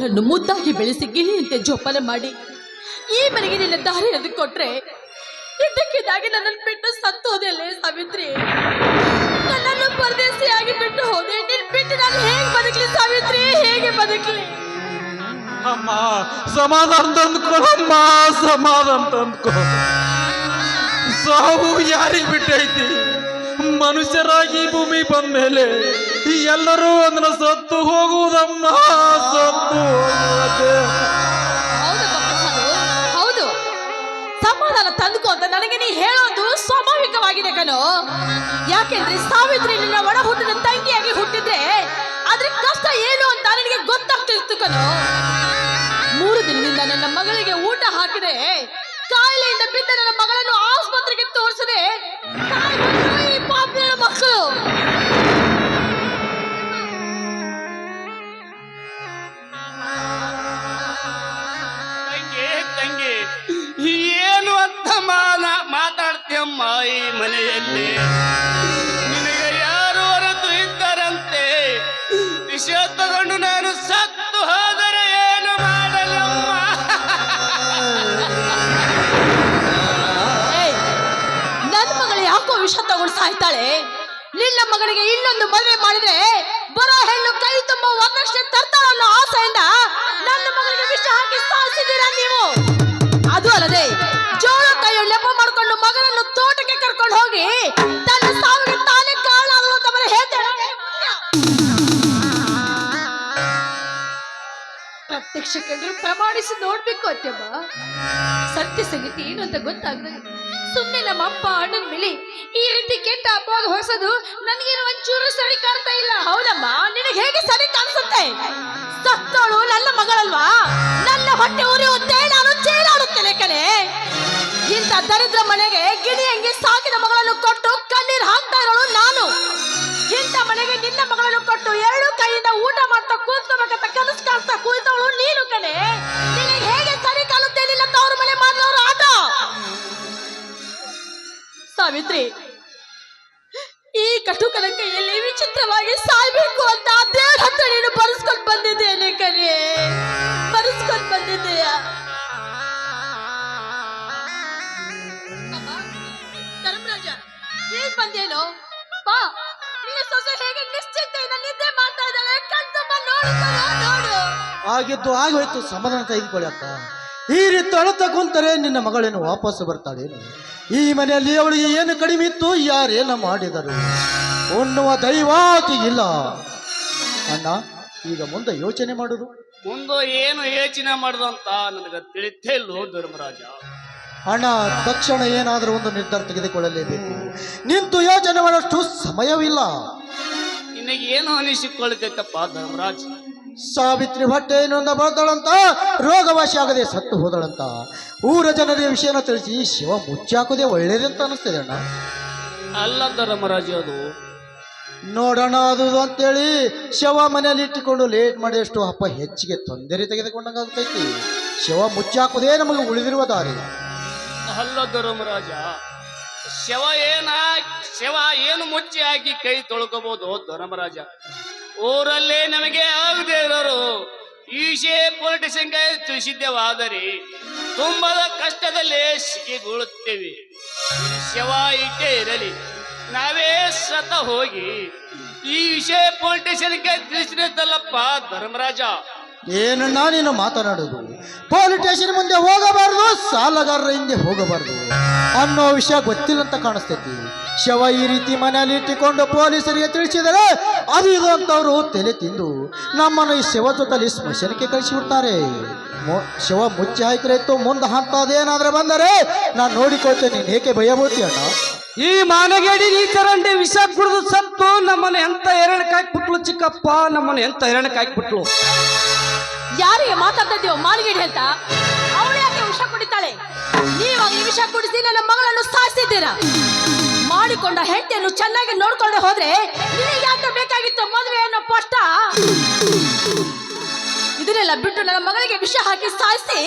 ನನ್ನು ಮುದ್ದಾಗಿ ಬೆಳೆಸಿ ಗಿಳಿಯಂತೆ ಜೋಪಾನ ಮಾಡಿ. ಈ ಮನೆಗೆ ನಿನ್ನ ದಾರಿ ಅದಕ್ಕೆ ಕೊಟ್ರೆ ಇದ್ದಕ್ಕಿದ್ದಾಗಿ ನನ್ನನ್ನು ಬಿಟ್ಟು ಸತ್ತು ಸಾವಿತ್ರಿ. ನನ್ನನ್ನು ಪರದೇಶಿಯಾಗಿ ಬಿಟ್ಟು ಹೋದೆ. ನಿನ್ ಬಿಟ್ಟು ನಾನು ಹೇಗೆ ಬದುಕಲಿ ಸಾವಿತ್ರಿ? ಹೇಗೆ ಬದುಕಲಿ? ಅಮ್ಮ, ಸಮಾಧಾನ ತಂದ್ಕೊಳಮ್ಮ ಸಮಾಧಾನ ತಂದ್ಕೊ. ಸಾವು ಯಾರಿಗೆ ಬಿಟ್ಟೈತಿ? ಮನುಷ್ಯರಾಗಿ ಭೂಮಿ ಬಂದ್ಮೇಲೆ ಮೇಲೆ ಎಲ್ಲರೂ ಅದನ್ನ ಸತ್ತು ಹೋಗುವುದಮ್ಮ ಪ್ರಸಾದ್ ಹೌದು ಸಮಾಧಾನ ತಂದುಕೋ ಅಂತ ನನಗೆ ನೀ ಹೇಳೋದು ಸ್ವಾಭಾವಿಕವಾಗಿದೆ ಕಣೋ. ಯಾಕೆಂದ್ರೆ ಸಾವಿತ್ರಿ ನಿನ್ನ ಒಡ ಹುಟ್ಟಿದ ತಂಗಿಯಾಗಿ ಹುಟ್ಟಿದ್ರೆ ಅದ್ರ ಕಷ್ಟ ಏನು ಅಂತ ನಿನಗೆ ಗೊತ್ತಾಗ್ತಿತ್ತು ಕಣೋ. ಮೂರು ದಿನದಿಂದ ನನ್ನ ಮಗಳಿಗೆ ಊಟ ಹಾಕಿದೆ ಕಾಯಿಲೆಯಿಂದ ಬಿದ್ದ ನನ್ನ ಮಗಳನ್ನು ಮನೆಯಲ್ಲಿ ನಿನಗೆ ಯಾರು ಹೊರತು ಇದ್ದರಂತೆ? ವಿಷ ತಗೊಂಡು ನಾನು ಸತ್ತು ಹೋದರೆ ಏನು ಮಾಡಲಮ್ಮ? ನನ್ನ ನನ್ ಮಗಳು ಯಾಕೋ ವಿಷ ತಗೊಂಡು ಸಾಯ್ತಾಳೆ? ನಿನ್ನ ಮಗಳಿಗೆ ಇನ್ನೊಂದು ಮದುವೆ ಮಾಡಿದ್ರೆ ಬರೋ ಹೆಣ್ಣು ಕೈ ತುಂಬ ವರದಕ್ಷಿಣೆ ತರ್ತಾಳ ಅನ್ನೋ ಆಸೆಯಿಂದ ನನ್ನ ಮಗಳಿಗೆ ವಿಷ ಹಾಕಿ ಸಾಯಿಸಿದ್ದೀರಾ ನೀವು? ಅದು ಅಲ್ಲದೆ ಜೋಳ ಕೈಯು ನೆಪ ಮಾಡ್ಕೊಂಡು ಮಗನನ್ನು ತೋಟಕ್ಕೆ ಕರ್ಕೊಂಡು ಹೋಗಿ ತನ್ನ ಸಾವಿಗೆ ತಾನೇ ಕಾರಣ ಬರೀ ಹೇಳ್ತೇನೆ ಪ್ರತ್ಯಕ್ಷ ಕಂಡ್ರು ಪ್ರಮಾಣಿಸಿ ನೋಡ್ಬೇಕು ಅತ್ಯಮ್ಮ ಸತ್ಯ ಸಂಗತಿ ಏನು ಅಂತ ಗೊತ್ತಾಗ್ತದೆ ಸುಮ್ಮನೆ ನಮ್ಮ ಅಪ್ಪ, ಅಣ್ಣನ ಮೇಲೆ ಈ ರೀತಿ ಕೆಟ್ಟ ಅಪವಾದ ಹೊಸದು ನನಗೇನು ಒಂಚೂರು ಸರಿ ಕಾಣ್ತಾ ಇಲ್ಲ. ಹೌದಮ್ಮ? ನಿನಗೆ ಹೇಗೆ ಸರಿ ಕಾಣಿಸುತ್ತೆ? ಸತ್ತೋಳು ನನ್ನ ಮಗಳಲ್ವಾ? ನನ್ನ ಹೊಟ್ಟೆ ಉರಿಯುತ್ತೆ, ನಾನು ಚೇಳಾಡುತ್ತೇನೆ ಕಣೆ. ದರಿದ್ರ ಮನೆಗೆ ಗಿಣಿ ಹಂಗೆ ಸಾಕಿದ ಮಗಳನ್ನು ಕೊಟ್ಟು ಕಣ್ಣೀರು ಹಾಕ್ತಾ ಇರೋಳು ನಾನು. ಇಂಥ ಮನೆಗೆ ನಿನ್ನ ಮಗಳನ್ನು ಕೊಟ್ಟು ಎರಡು ಕೈಯಿಂದ ಊಟ ಮಾಡ್ತಾ ಕೂತ್ಕೋಬೇಕಂತ ಕನಸು ಕಾಣ್ತಾ ಕೂತವಳು ನೀನು ಕಣೆ. ನಿನಗೆ ಹೇಗೆ ಸರಿ ಕಾಣುತ್ತೆ ನಿನ್ನ ತವರು ಮನೆ ಮಾಡಿದವರು ಆಟ. ಸಾವಿತ್ರಿ, ಈ ಕಟುಕನ ಕೈಯಲ್ಲಿ ವಿಚಿತ್ರವಾಗಿ ಸಾಯ್ಬೇಕು ಅಂತ ದೇವ್ರ ಹತ್ರ ನೀನು ಆಗಿದ್ದು ಆಗೋಯ್ತು ಸಮಾಧಾನ ತೆಗೆದುಕೊಳ್ಳಿ ಅಕ್ಕ. ಈ ರೀತಿ ಅಳತ ಕುಂತರೆ ನಿನ್ನ ಮಗಳೇನು ವಾಪಸ್ ಬರ್ತಾಳೇನು? ಈ ಮನೆಯಲ್ಲಿ ಅವಳಿಗೆ ಏನು ಕಡಿಮೆ ಇತ್ತು? ಯಾರೇನ ಮಾಡಿದರು? ಉಣ್ಣುವ ದೈವಾತಿಗಿಲ್ಲ ಅಣ್ಣ ಈಗ ಮುಂದೆ ಯೋಚನೆ ಮಾಡುದು? ಮುಂದೆ ಏನು ಯೋಚನೆ ಅಂತ ನನಗೆ ತಿಳಿತೇ ಇಲ್ಲೋ ಧರ್ಮರಾಜ. ಅಣ್ಣ ತಕ್ಷಣ ಏನಾದರೂ ಒಂದು ನಿರ್ಧಾರ ತೆಗೆದುಕೊಳ್ಳಲೇಬೇಕು. ನಿಂತು ಯೋಚನೆ ಮಾಡೋಷ್ಟು ಸಮಯವಿಲ್ಲ. ನಿನಗೆ ಏನು ಅನಿಸಿಕೊಳ್ಳತೈತಪ್ಪ ಧರ್ಮರಾಜ್? ಸಾವಿತ್ರಿ ಹೊಟ್ಟೆಯಿಂದ ಬರ್ತಾಳಂತ ರೋಗವಾಸಿ ಆಗದೆ ಸತ್ತು ಹೋದಳಂತ? ಊರ ಜನರ ವಿಷಯನ ತಿಳಿಸಿ ಶಿವ ಮುಚ್ಚಾಕೋದೇ ಒಳ್ಳೇದಂತ ಅನಿಸ್ತದೆ ಅಣ್ಣ. ಅಲ್ಲ ಧರ್ಮರಾಜ ಅದು. ನೋಡೋಣ ಅದು ಅಂತೇಳಿ ಶವ ಮನೆಯಲ್ಲಿ ಇಟ್ಟುಕೊಂಡು ಲೇಟ್ ಮಾಡಿದಷ್ಟು ಅಪ್ಪ ಹೆಚ್ಚಿಗೆ ತೊಂದರೆ ತೆಗೆದುಕೊಂಡಂಗಾಗ್ತೈತಿ. ಶವ ಮುಚ್ಚಾಕೋದೇ ನಮಗೆ ಉಳಿದಿರುವ ದಾರಿ. ಅಲ್ಲ ಧರ್ಮರಾಜ ಶವ ಏನ ಶವ ಏನು ಮುಚ್ಚಿ ಹಾಕಿ ಕೈ ತೊಳ್ಕೋಬಹುದು ಧರ್ಮರಾಜ. ಊರಲ್ಲಿ ನಮಗೆ ಆಗದೆ ಇರೋರು ಈಶೆ ಕೈ ತಿಳಿಸಿದ್ದೇವಾದರೆ ತುಂಬದ ಕಷ್ಟದಲ್ಲಿ ಸಿಕ್ಕಿಗೊಳ್ಳುತ್ತೇವೆ. ಶವ ಇಟ್ಟೇ ಇರಲಿ. ನಾವೇ ಸತ ಹೋಗಿ ಈ ವಿಷಯ ಪೊಲಿಟಿಷನ್ಗೆ ತಿಳಿಸಿರುತ್ತಲ್ಲಪ್ಪ ಧರ್ಮರಾಜ. ಏನನ್ನ ನೀನು ಮಾತನಾಡೋದು ಪೊಲೀಸ್ ಮುಂದೆ ಹೋಗಬಾರದು, ಸಾಲಗಾರರ ಹಿಂದೆ ಹೋಗಬಾರದು. ಅನ್ನೋ ವಿಷಯ ಗೊತ್ತಿಲ್ಲ ಅಂತ ಕಾಣಿಸ್ತೈತಿ. ಶವ ಈ ರೀತಿ ಮನೆಯಲ್ಲಿ ಇಟ್ಟುಕೊಂಡು ಪೊಲೀಸರಿಗೆ ತಿಳಿಸಿದರೆ ಅದು ಇದು ಅಂತವರು ತಲೆ ತಿಂದು ನಮ್ಮನ್ನು ಈ ಶವ ಜೊತೆಲಿ ಸ್ಮಶಾನಕ್ಕೆ ಕಳಿಸಿಬಿಡ್ತಾರೆ. ಶವ ಮುಚ್ಚಿ ಹಾಕಿರೈತು ಮುಂದೆ ಅಂತದೇನಾದ್ರೆ ಬಂದರೆ ನಾನು ನೋಡಿಕೊಳ್ತೇನೆ, ನೀನು ಏಕೆ ಭಯಬೋತಿ ಅಣ್ಣ? ಈ ಮಾನಗೇಡಿ ಈ ಚರಂಡಿ ವಿಷ ಕುಡಿದು ಸತ್ತು ನಮ್ಮನ್ನು ಎಂತ ಎರಡಕ್ಕೆ ಹಾಕ್ಬಿಟ್ಲು ಚಿಕ್ಕಪ್ಪ? ನಮ್ಮನ್ನು ಎಂತ ಎರಡಕ್ಕೆ ಹಾಕ್ಬಿಟ್ಲು? ಯಾರಿಗೆ ಮಾತಾಡ್ತಾ ಇದೀವೋ ಮಾಲಿಗೆಡಿ ಅಂತ, ಅವಳು ಯಾಕೆ ವಿಷ ಕುಡಿತಾಳೆ. ನೀವಾಗ ವಿಷ ಕುಡಿಸಿ ನನ್ನ ಮಗಳನ್ನು ಸಾಯಿಸಿದ್ದೀರಾ? ಮಾಡಿಕೊಂಡ ಹೆಂಡತಿಯನ್ನು ಚೆನ್ನಾಗಿ ನೋಡ್ಕೊಂಡು ಹೋದ್ರೆ ಯಾಕೆ ಬೇಕಾಗಿತ್ತು ಮದುವೆ ಅನ್ನೋ ಪೋಷ್ಟ? ಇದನ್ನೆಲ್ಲ ಬಿಟ್ಟು ನನ್ನ ಮಗಳಿಗೆ ವಿಷ ಹಾಕಿ ಸಾಯಿಸಿ,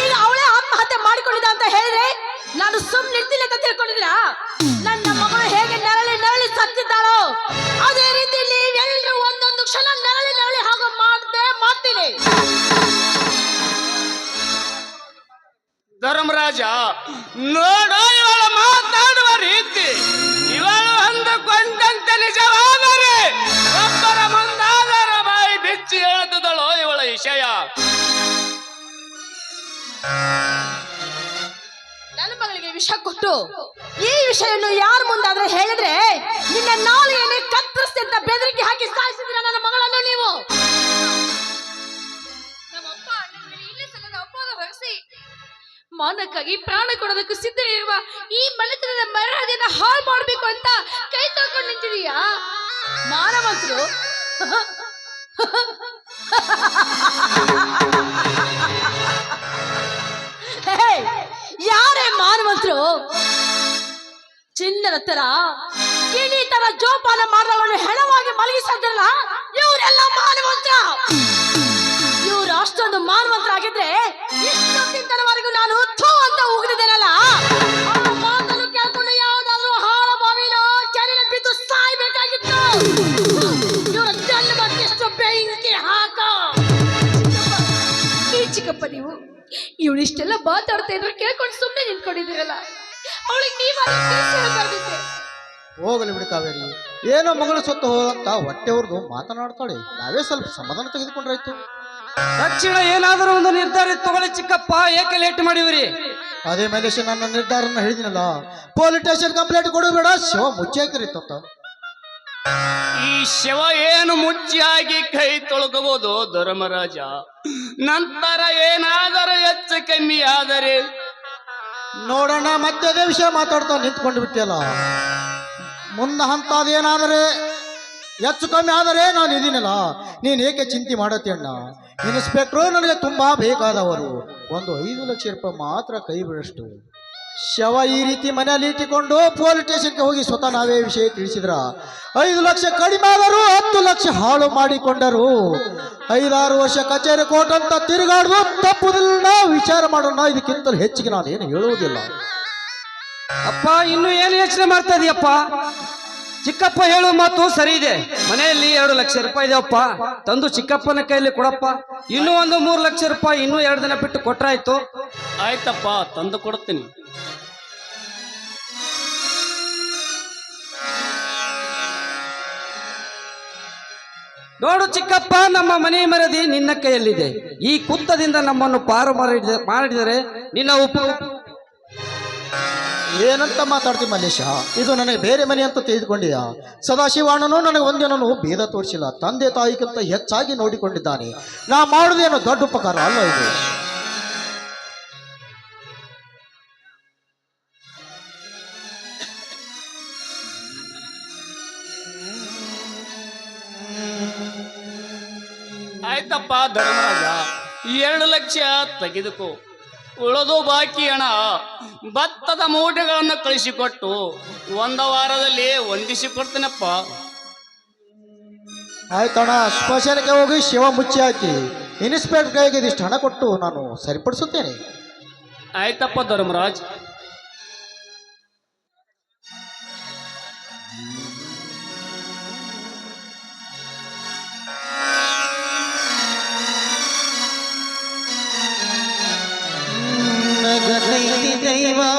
ಈಗ ಅವಳೇ ಆತ್ಮಹತ್ಯೆ ಮಾಡಿಕೊಂಡಿದ್ದ ಅಂತ ಹೇಳಿದ್ರೆ ನಾನು ಸುಮ್ಮನೆ ನಿಲ್ತಿಲ್ಲ ಅಂತ ತಿಳ್ಕೊಂಡಿದ್ದೀರಾ? ನನ್ನ ಮಗಳು ಹೇಗೆ ನೆರಳಿ ನೆರಳಿ ಸತ್ತಿದ್ದಾಳೋ, ಅದೇ ರೀತಿ ನೀವೆಲ್ಲರೂ ಒಂದೊಂದು ಕ್ಷಣ ಧರ್ಮರಾಜ ನೋಡು ಇವಳ ಮಾತಾಡುವ ರೀತಿ. ಇವಳು ಅಂದುಕೊಂಡಂತೆ ನಿಜವಾದರೆ ಒಬ್ಬರ ಮುಂದಾದರ ಬಾಯಿ ಬಿಚ್ಚಿ ಹೇಳುತ್ತದಳೋ ಇವಳ ವಿಷಯ. ನನ್ನ ಮಗಳಿಗೆ ವಿಷ ಕೊಟ್ಟು ಈ ವಿಷಯವನ್ನು ಯಾರ ಮುಂದಾದ್ರೆ ಸಿದ್ಧ ಸಿದ್ಧರಿರುವ ಈ ಮನೆತನದ ಮರ್ಯಾದೆಯನ್ನ ಹಾಳು ಮಾಡ್ಬೇಕು ಅಂತ ಕೈ ತೊಳ್ಕೊಂಡು ನಿಂತಿದೀಯಾ? ಮಾನವಂತರು? ಯಾರೇ ಮಾನವಂತರು? ಚಿನ್ನದ ತರ ಕಿಳಿ ತರ ಜೋಪಾನ ಮಾಡಿದವಳನ್ನು ಹೆಣವಾಗಿ ಮಲಗಿಸಿದ್ರಲ್ಲ ನೀವು ಇವಳಿಷ್ಟೆಲ್ಲ ಮಾತಾಡ್ತಾ ಇದ್ರು ಕೇಳ್ಕೊಂಡು ಸುಮ್ಮನೆ ನಿಂತ್ಕೊಂಡಿದ್ದೀರಲ್ಲ. ಅವಳಿಗೆ ನೀವು ಹೋಗಲಿ ಬಿಡಿ ಕಾವೇರಿ. ಏನೋ ಮಗಳು ಸೊತ್ತು ಹೋದಂತ ಹೊಟ್ಟೆ ಅವ್ರದ್ದು ಮಾತನಾಡ್ತಾಳೆ. ನಾವೇ ಸ್ವಲ್ಪ ಸಮಾಧಾನ ತೆಗೆದುಕೊಂಡ್ರಾಯ್ತು. ತಕ್ಷಣ ಏನಾದರೂ ಒಂದು ನಿರ್ಧಾರ ತಗೊಳ್ಳಿ ಚಿಕ್ಕಪ್ಪ ಏಕೆ ಲೇಟ್ ಮಾಡಿವ್ರಿ ಅದೇ ಮೇಲೆ ನನ್ನ ನಿರ್ಧಾರನ ಹೇಳಿದಿನಲ್ಲ. ಪೊಲೀಸ್ ಸ್ಟೇಷನ್ ಕಂಪ್ಲೇಂಟ್ ಕೊಡಬೇಡ ಶಿವ ಮುಚ್ಚಿ ಹಾಕಿರಿತ್ತ ಈ ಶವ ಏನು ಮುಚ್ಚಿಯಾಗಿ ಕೈ ತೊಳಗಬಹುದು ಧರ್ಮರಾಜ? ನಂತರ ಏನಾದರೂ ಹೆಚ್ಚು ಕಮ್ಮಿ ಆದರೆ? ನೋಡೋಣ, ಮತ್ತೆ ಅದೇ ವಿಷಯ ಮಾತಾಡ್ತಾ ನಿಂತ್ಕೊಂಡು ಬಿಟ್ಟಿಯಲ್ಲ. ಮುಂದೆ ಹಂತ ಅದೇನಾದರೆ ಹೆಚ್ಚು ಕಮ್ಮಿ ಆದರೆ ನಾನು ಇದೀನಲ್ಲ. ನೀನು ಏಕೆ ಚಿಂತೆ ಮಾಡತ್ತೆ ಅಣ್ಣ? ಇನ್ಸ್ಪೆಕ್ಟ್ರು ನನಗೆ ತುಂಬಾ ಬೇಕಾದವರು. ಒಂದು ಐದು ಲಕ್ಷ ರೂಪಾಯಿ ಮಾತ್ರ ಕೈ ಬಿಡಷ್ಟು ಶವ ಈ ರೀತಿ ಮನೆಯಲ್ಲಿ ಇಟ್ಟುಕೊಂಡು ಪೊಲೀಸ್ ಸ್ಟೇಷನ್ಗೆ ಹೋಗಿ ಸ್ವತಃ ನಾವೇ ವಿಷಯ ತಿಳಿಸಿದ್ರ. ಐದು ಲಕ್ಷ ಕಡಿಮೆ ಆದರೂ ಹತ್ತು ಲಕ್ಷ ಹಾಳು ಮಾಡಿಕೊಂಡರು. ಐದಾರು ವರ್ಷ ಕಚೇರಿ ಕೋರ್ಟ್ ಅಂತ ತಿರುಗಾಡುವ ತಪ್ಪುದಿಲ್ಲ. ವಿಚಾರ ಮಾಡೋಣ, ಇದಕ್ಕಿಂತಲೂ ಹೆಚ್ಚಿಗೆ ನಾನು ಏನು ಹೇಳುವುದಿಲ್ಲ. ಅಪ್ಪ, ಇನ್ನು ಏನು ಯೋಚನೆ ಮಾಡ್ತಾ ಇದೀಯಪ್ಪ? ಚಿಕ್ಕಪ್ಪ ಹೇಳುವ ಮಾತು ಸರಿ ಇದೆ. ಮನೆಯಲ್ಲಿ ಎರಡು ಲಕ್ಷ ರೂಪಾಯಿ ಇದೆಯಪ್ಪ ತಂದು ಚಿಕ್ಕಪ್ಪನ ಕೈಯಲ್ಲಿ ಕೊಡಪ್ಪ. ಇನ್ನೂ ಒಂದು ಮೂರು ಲಕ್ಷ ರೂಪಾಯಿ ಇನ್ನೂ ಎರಡು ದಿನ ಬಿಟ್ಟು ಕೊಟ್ರಾಯ್ತು. ಆಯ್ತಪ್ಪ ತಂದು ಕೊಡ್ತೀನಿ. ನೋಡು ಚಿಕ್ಕಪ್ಪ ನಮ್ಮ ಮನೆ ಮರದಿ ನಿನ್ನ ಕೈಯಲ್ಲಿದೆ. ಈ ಕುತ್ತದಿಂದ ನಮ್ಮನ್ನು ಪಾರು ಮಾಡಿದ ಮಾಡಿದರೆ ನಿನ್ನ ಉಪ ಏನಂತ ಮಾತಾಡ್ತಿ ಮಲ್ಲೇಶ ಇದು ನನಗೆ ಬೇರೆ ಮನೆ ಅಂತ ತೆಗೆದುಕೊಂಡಿಯ ಸದಾಶಿವಣ್ಣನು ನನಗೆ ಒಂದೇನೂ ಭೇದ ತೋರಿಸಿಲ್ಲ. ತಂದೆ ತಾಯಿಗಿಂತ ಹೆಚ್ಚಾಗಿ ನೋಡಿಕೊಂಡಿದ್ದಾನೆ. ನಾ ಮಾಡುವುದೇನು ದೊಡ್ಡ ಉಪಕಾರ ಅಲ್ಲ ಇದು? ಆಯ್ತಪ್ಪ ಧರ್ಮರಾಜ ಎರಡು ಲಕ್ಷ ತೆಗೆದುಕೋ. ಉಳಿದು ಬಾಕಿ ಹಣ ಭತ್ತದ ಮೂಟೆಗಳನ್ನು ಕಳಿಸಿಕೊಟ್ಟು ಒಂದ ವಾರದಲ್ಲಿ ಹೊಂದಿಸಿ ಕೊಡ್ತೀನಪ್ಪ ಆಯ್ತಣ್ಣ ಸ್ಮಶಾನಕ್ಕೆ ಹೋಗಿ ಶಿವ ಮುಚ್ಚಿ ಹಾಕಿ. ಇನ್ಸ್ಪೆಕ್ಟರ್ ಕೈಗೆ ಇದಿಷ್ಟು ಹಣ ಕೊಟ್ಟು ನಾನು ಸರಿಪಡಿಸುತ್ತೇನೆ. ಆಯ್ತಪ್ಪ ಧರ್ಮರಾಜ್. দিতেই বা